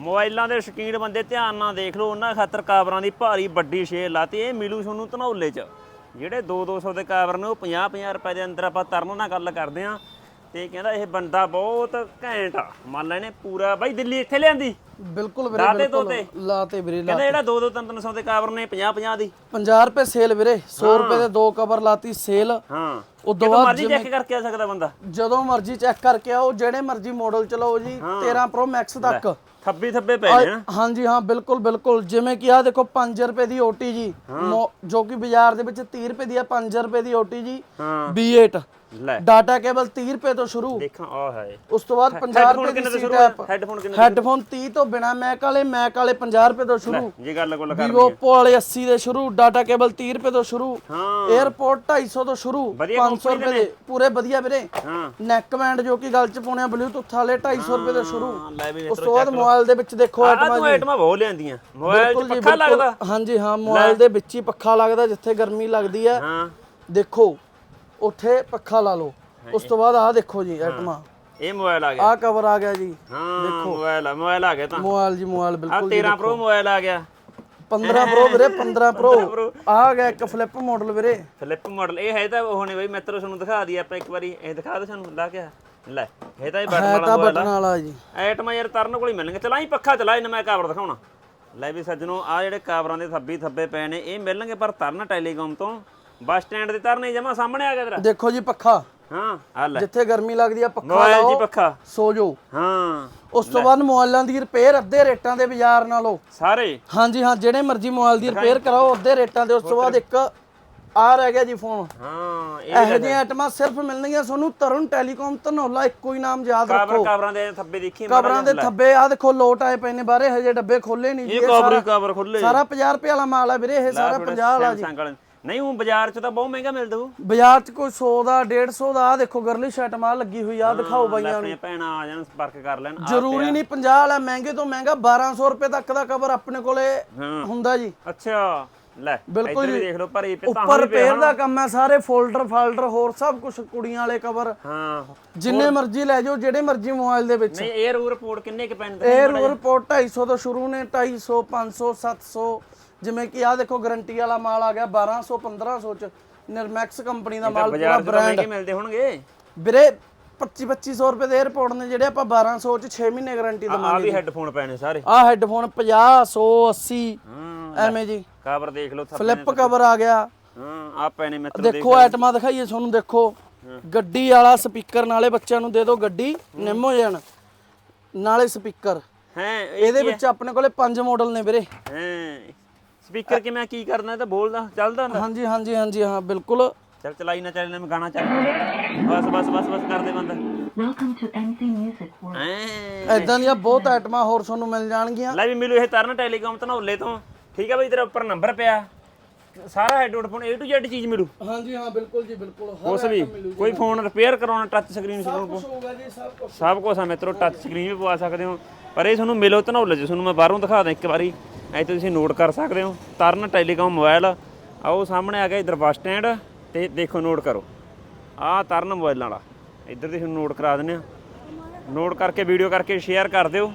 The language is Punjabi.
ਮੋਬਾਈਲਾਂ ਦੇ ਸ਼ੌਕੀਨ ਬੰਦੇ ਧਿਆਨ ਨਾਲ ਦੇਖ ਲਓ, ਉਹਨਾਂ ਖਾਤਰ ਕਾਬਰਾਂ ਦੀ ਭਾਰੀ ਵੱਡੀ ਸ਼ੇਲ ਲਾਤੀ। ਇਹ ਮਿਲੂ ਤੁਹਾਨੂੰ ਧਨੌਲੇ 'ਚ। ਜਿਹੜੇ 2-200 ਦੇ ਕਾਬਰ ਨੇ, ਉਹ 50-50 ਰੁਪਏ ਦੇ ਅੰਦਰ ਆਪਾਂ ਤਰਨ ਨਾਲ ਗੱਲ ਕਰਦੇ ਆਂ। ਤੇ ਕਹਿੰਦਾ ਇਹ ਬੰਦਾ ਬਹੁਤ ਘੈਂਟ ਆ। ਮੰਨ ਲੈ ਇਹਨੇ ਪੂਰਾ। ਬਾਈ ਦਿੱਲੀ ਇੱਥੇ ਲਿਆਂਦੀ। ਬਿਲਕੁਲ ਵੀਰੇ ਲਾਤੇ? ਲਾਤੇ ਵੀਰੇ ਲਾ ਕਹਿੰਦਾ ਜਿਹੜਾ 2-2 300 ਦੇ ਕਾਬਰ ਨੇ 50-50 ਦੀ। 50 ਰੁਪਏ ਸੇਲ ਵੀਰੇ 100 ਰੁਪਏ ਦੇ ਦੋ ਕਵਰ ਲਾਤੀ ਸੇਲ ਹਾਂ। ਉਦੋਂ ਬਾਅਦ ਮਰਜ਼ੀ ਚੈੱਕ ਕਰਕੇ ਆ ਸਕਦਾ ਬੰਦਾ। ਜਦੋਂ ਮਰਜ਼ੀ ਚੈੱਕ ਕਰਕੇ ਆਓ ਜਿਹੜੇ ਮਰਜ਼ੀ ਮਾਡਲ ਚਲਾਓ ਜੀ 13 ਪ੍ਰੋ ਮੈਕਸ ਤੱਕ। ਥੱਬੀ ਥੱਬੇ ਪੈ ਨਾ। ਹਾਂਜੀ ਹਾਂ ਬਿਲਕੁਲ ਬਿਲਕੁਲ। ਜਿਵੇਂ ਕਿ ਆ ਦੇਖੋ 5 ਰੁਪਏ ਦੀ ਓਟੀ ਜੀ। ਜੋ ਕਿ ਬਾਜ਼ਾਰ ਦੇ ਵਿੱਚ 30 ਰੁਪਏ ਦੀ ਆ 5 ਰੁਪਏ ਦੀ ਓਟੀ ਜੀ। ਹਾਂ। B8 ਲੈ। ਡਾਟਾ ਕੇਬਲ 30 ਰੁਪਏ ਤੋਂ ਸ਼ੁਰੂ। ਦੇਖਾਂ ਆ ਹੈ। ਉਸ ਤੋਂ ਬਾਅਦ 50 ਹੈਡਫੋਨ ਰੁਪਏ ਦੀ ਹੈਡਫੋਨ ਕਿੰਨੇ ਹੈੱਡਫੋਨ 30 ਤੋਂ ਬਿਨਾ ਮੈਕ ਵਾਲੇ ਮੈਕ ਵਾਲੇ 50 ਰੁਪਏ ਤੋਂ ਸ਼ੁਰੂ। ਜੇ ਗੱਲ ਗੁੱਲ ਕਰ Vivo Oppo ਵਾਲੇ 80 ਦੇ ਸ਼ੁਰੂ ਡਾਟਾ ਕੇਬਲ 30 ਰੁਪਏ ਤੋਂ ਸ਼ੁਰੂ ਹਾਂ। 에어ਪੋਰਟ 250 ਤੋਂ ਸ਼ੁਰੂ ਵਧੀਆ 500 ਰੁਪਏ ਦੇ। ਪੂਰੇ ਵਧੀਆ ਵੀਰੇ। ਹਾਂ। ਨੈਕ ਬੈਂਡ ਜੋ ਕਿ ਗਲ ਚ ਪਾਉਣੇ ਆ ਬਲੂਟੁੱਥ ਵਾਲੇ 250 ਰੁਪਏ ਤੋਂ ਸ਼ੁਰੂ। ਹਾਂ, ਉਸ ਤੋਂ ਬਾਅਦ ਮੋਬਾਈਲ ਦੇ ਵਿੱਚ ਦੇਖੋ ਆ ਆਈਟਮਾਂ ਤੂੰ ਆਈਟਮਾਂ ਬਹੁਤ ਲਿਆਂਦੀਆਂ। ਮੋਬਾਈਲ 'ਚ ਪੱਖਾ ਲੱਗਦਾ। ਹਾਂਜੀ ਹਾਂ ਮੋਬਾਈਲ ਦੇ ਵਿੱਚ ਹੀ ਪੱਖਾ ਲੱਗਦਾ ਜਿੱਥੇ ਗਰਮੀ ਲੱਗਦੀ ਹੈ। ਹਾਂ। ਦੇਖੋ ਉੱਥੇ ਪੱਖਾ ਲਾ ਲਓ। ਉਸ ਤੋਂ ਬਾਅਦ ਆਹ ਦੇਖੋ ਜੀ ਆਈਟਮਾਂ ਇਹ ਮੋਬਾਈਲ ਆ ਗਿਆ। ਆਹ ਕਵਰ ਆ ਗਿਆ ਜੀ। ਹਾਂ ਮੋਬਾਈਲ ਆ ਮੋਬਾਈਲ ਆ ਗਿਆ ਤਾਂ। ਮੋਬਾਈਲ ਜੀ ਮੋਬਾਈਲ ਆ ਬਿਲਕੁਲ 13 ਪ੍ਰੋ ਮੋਬਾਈਲ ਆ ਗਿਆ। 15 ਪ੍ਰੋ ਵੀਰੇ 15 ਪ੍ਰੋ ਆ ਗਿਆ ਇੱਕ ਫਲਿੱਪ ਮਾਡਲ ਵੀਰੇ। ਫਲਿੱਪ ਮਾਡਲ ਇਹ ਹੈ ਤਾਂ ਉਹ ਨੇ ਬਈ ਮਿੱਤਰੋ ਤੁਹਾਨੂੰ ਦਿਖਾ ਦਈਏ ਆਪਾਂ ਇੱਕ ਵਾਰੀ ਇਹ ਦਿਖਾ ਦੇ ਸਾਨੂੰ ਲਾ ਕੇ ਲੈ ਇਹ ਤਾਂ ਇਹ ਬਟਨ ਵਾਲਾ ਆ। ਜੀ। ਆਈਟਮਾਂ ਯਾਰ ਤਰਨ ਕੋਲ ਹੀ ਮਿਲਣਗੇ। ਚਲਾਈ ਪੱਖਾ ਚਲਾ ਇਹਨਾਂ ਮੈਂ ਕਾਬਰ ਦਿਖਾਉਣਾ। ਲੈ ਵੀ ਸੱਜਣੋ ਆ ਜਿਹੜੇ ਕਾਬਰਾਂ ਦੇ ਥੱਬੀ ਥੱਬੇ ਪਏ ਨੇ ਇਹ ਮਿਲਣਗੇ ਪਰ ਤਰਨ ਟੈਲੀਕਾਮ ਤੋਂ। ਬੱਸ ਸਟੈਂਡ ਦੇ ਤਰਨੇ ਜਮਾ ਸਾਹਮਣੇ ਆ ਗਿਆ ਤੇਰਾ। ਦੇਖੋ ਜੀ ਪੱਖਾ। ਹਾਂ। ਆ ਲੈ। ਜਿੱਥੇ ਗਰਮੀ ਲੱਗਦੀ ਆ ਪੱਖਾ ਮੋਬਾਈਲ ਜੀ ਲਾਓ ਪੱਖਾ। ਸੋ ਜਾਓ ਹਾਂ। ਉਸ ਤੋਂ ਬਾਅਦ ਮੋਬਾਈਲਾਂ ਦੀ ਰਿਪੇਅਰ ਅੱਧੇ ਰੇਟਾਂ ਦੇ ਬਾਜ਼ਾਰ ਨਾਲੋਂ। ਸਾਰੇ? ਹਾਂਜੀ ਹਾਂ ਜਿਹੜੇ ਮਰਜ਼ੀ ਮੋਬਾਈਲ ਦੀ ਰਿਪੇਅਰ ਕਰਾਓ ਅੱਧੇ ਰੇਟਾਂ ਦੇ ਉਸ ਤੋਂ ਬਾਅਦ ਇੱਕ ਆ ਰਹਿ ਗਿਆ ਜੀ ਫੋਨ ਹਾਂ ਇਹ ਇਹੋ ਜਿਹੀਆਂ ਆਈਟਮਾਂ ਸਿਰਫ ਮਿਲਣਗੀਆਂ ਤੁਹਾਨੂੰ ਤਰੁਣ ਟੈਲੀਕਾਮ ਧਨੌਲਾ ਇੱਕੋ ਹੀ ਨਾਮ ਯਾਦ ਕਾਬਰ ਰੱਖੋ। ਕਾਬਰਾਂ ਦੇ ਥੱਬੇ ਦੇਖੀ ਕਬਰਾਂ ਦੇ ਥੱਬੇ ਆ ਦੇਖੋ ਲੋਟ ਆਏ ਪਏ ਨੇ ਬਾਹਰੇ ਹਜੇ ਡੱਬੇ ਖੋਲੇ ਨਹੀਂ ਜੀ ਇਹ ਇਹ ਕਾਬਰ ਸਾਰਾ ਕਾਬਰ ਖੁੱਲੇ ਸਾਰਾ 50 ਰੁਪਏ ਵਾਲਾ ਮਾਲ ਆ ਵੀਰੇ ਇਹ ਸਾਰਾ 50 ਵਾਲਾ ਜੀ। ਨਹੀਂ ਉਹ ਬਾਜ਼ਾਰ 'ਚ ਤਾਂ ਬਹੁਤ ਮਹਿੰਗਾ ਮਿਲਦਾ ਉਹ। ਬਾਜ਼ਾਰ 'ਚ ਕੋਈ 100 ਦਾ 150 ਦਾ ਆ ਦੇਖੋ ਗਰਲੀ ਸ਼ਰਟ ਮਾਲ ਲੱਗੀ ਹੋਈ ਆ ਦਿਖਾਓ ਬਾਈਆਂ ਨੂੰ। ਆਪਣੀਆਂ ਭੈਣਾਂ ਆ ਜਾਣ ਸੰਪਰਕ ਕਰ ਲੈਣ ਜ਼ਰੂਰੀ ਨਹੀਂ 50 ਵਾਲਾ ਮਹਿੰਗੇ ਤੋਂ ਮਹਿੰਗਾ 1200 ਰੁਪਏ ਤੱਕ ਦਾ ਕਵਰ ਆਪਣੇ ਕੋਲੇ ਹਾਂ। ਹੁੰਦਾ ਜੀ। ਅੱਛਾ ਲੈ ਬਿਲਕੁਲ ਇੱਧਰ ਵੀ ਜੀ। ਦੇਖ ਲਓ ਭਰੀ ਪੇ ਤਾਂ ਉੱਪਰ ਰਿਪੇਅਰ ਦਾ ਕੰਮ ਹੈ ਸਾਰੇ ਫੋਲਡਰ ਫਾਲਡਰ ਹੋਰ ਸਭ ਕੁਝ ਕੁੜੀਆਂ ਵਾਲੇ ਕਵਰ ਹਾਂ। ਜਿੰਨੇ ਮਰਜ਼ੀ ਲੈ ਜਾਓ ਜਿਹੜੇ ਮਰਜ਼ੀ ਮੋਬਾਈਲ ਦੇ ਵਿੱਚ। ਨਹੀਂ 에ਅਰ ਉਹ ਰਿਪੋਰਟ ਕਿੰਨੇ ਕ ਪੈਂਦੇ 에ਅਰ ਰਿਪੋਰਟ 250 ਤੋਂ ਸ਼ੁਰੂ ਨੇ 250 500 700 ਜਿਵੇਂ ਕਿ ਆ ਦੇਖੋ ਗਾਰੰਟੀ ਵਾਲਾ ਮਾਲ ਆ ਗਿਆ 1200 1500 ਚ। ਨਿਰਮੈਕਸ ਕੰਪਨੀ ਦਾ ਮਾਲ ਪੂਰਾ ਬ੍ਰਾਂਡ ਮਿਲਦੇ ਹੋਣਗੇ। ਵੀਰੇ 25 2500 ਰੁਪਏ ਦੇ 에어ਪੋਰਟ ਨੇ ਜਿਹੜੇ ਆਪਾਂ 1200 ਚ 6 ਮਹੀਨੇ ਗਾਰੰਟੀ ਆ ਦਵਾਂਗੇ ਵੀ ਹੈੱਡਫੋਨ ਪੈਣੇ ਸਾਰੇ। ਆ ਹੈੱਡਫੋਨ 50 100 80 ਹਾਂ ਐਵੇਂ ਜੀ। ਕਾਬਰ ਦੇਖ ਲਓ ਥੱਲੇ ਫਲਿੱਪ ਕਵਰ ਆ ਗਿਆ। ਹਾਂ ਆ ਪੈਣੇ ਮਿੱਤਰ ਦੇਖੋ ਆਈਟਮਾਂ ਦਿਖਾਈਏ ਤੁਹਾਨੂੰ ਦੇਖੋ। ਗੱਡੀ ਵਾਲਾ ਸਪੀਕਰ ਨਾਲੇ ਬੱਚਿਆਂ ਨੂੰ ਦੇ ਦਿਓ ਗੱਡੀ ਨਿੰਮ ਹੋ ਜਾਣ। ਨਾਲੇ ਸਪੀਕਰ ਹੈ ਇਹਦੇ ਵਿੱਚ ਆਪਣੇ ਕੋਲੇ ਪੰਜ ਮਾਡਲ ਨੇ ਵੀਰੇ। ਹੈ ਸਪੀਕਰ ਕਿਵੇਂ ਕੀ ਕਰਨਾ ਇਹ ਤਾਂ ਬੋਲਦਾ ਚੱਲਦਾ ਹੁੰਦਾ। ਹਾਂਜੀ ਹਾਂਜੀ ਹਾਂਜੀ ਹਾਂ ਬਿਲਕੁਲ। ਚੱਲ ਚਲਾਈ ਨਾ ਚੱਲ ਨਾ ਮੈਂ ਗਾਣਾ ਚੱਲ। ਬਸ ਬਸ ਬਸ ਬਸ ਕਰਦੇ ਬੰਦਾ। ਐਦਾਂ ਦੀਆਂ ਬਹੁਤ ਆਈਟਮਾਂ ਹੋਰ ਤੁਹਾਨੂੰ ਮਿਲ ਜਾਣਗੀਆਂ। ਲੈ ਵੀ ਮਿਲੂ ਇਹ ਤਰਨ ਟੈਲੀਕਾਮ ਧਨੌਲੇ ਤੋਂ। ਠੀਕ ਆ ਬਈ ਤੇਰੇ ਉੱਪਰ ਨੰਬਰ ਪਿਆ। ਸਾਰਾ ਹੈਡਫੋਨ A to Z ਚੀਜ਼ ਮਿਲੂ। ਹਾਂਜੀ ਹਾਂ ਬਿਲਕੁਲ ਜੀ ਬਿਲਕੁਲ। ਕੁਛ ਵੀ ਕੋਈ ਫੋਨ ਰਿਪੇਅਰ ਕਰਾਉਣਾ ਟੱਚ ਸਕਰੀਨ ਸਕਰੂਨ ਕੁਝ ਹੋਊਗਾ ਜੀ ਸਭ ਕੁਝ ਸਭ ਕੁਝ ਆ ਮਿੱਤਰੋ ਟੱਚ ਸਕਰੀਨ ਵੀ ਪਵਾ ਸਕਦੇ ਹੋ। ਪਰ ਇਹ ਤੁਹਾਨੂੰ ਮਿਲੋ ਧਨੌਲੇ ਚ ਤੁਹਾਨੂੰ ਮੈਂ ਬਾਹਰੋਂ ਦਿਖਾ ਦਾਂ ਇੱਕ ਵਾਰੀ। ਇੱਥੇ ਤੁਸੀਂ ਨੋਟ ਕਰ ਸਕਦੇ ਹੋ। ਤਰਨ ਟੈਲੀਕਾਮ ਮੋਬਾਈਲ ਆਓ ਸਾਹਮਣੇ ਆ ਗਿਆ ਇਧਰ ਬੱਸ ਸਟੈਂਡ ਤੇ ਦੇਖੋ ਨੋਟ ਕਰੋ। ਆਹ ਤਰਨ ਮੋਬਾਈਲਾਂ ਵਾਲਾ। ਇੱਧਰ ਤੁਸੀਂ ਨੋਟ ਕਰਾ ਦਿੰਦੇ ਆ ਨੋਟ ਕਰਕੇ ਵੀਡੀਓ ਕਰਕੇ ਸ਼ੇਅਰ ਕਰ ਦਿਓ।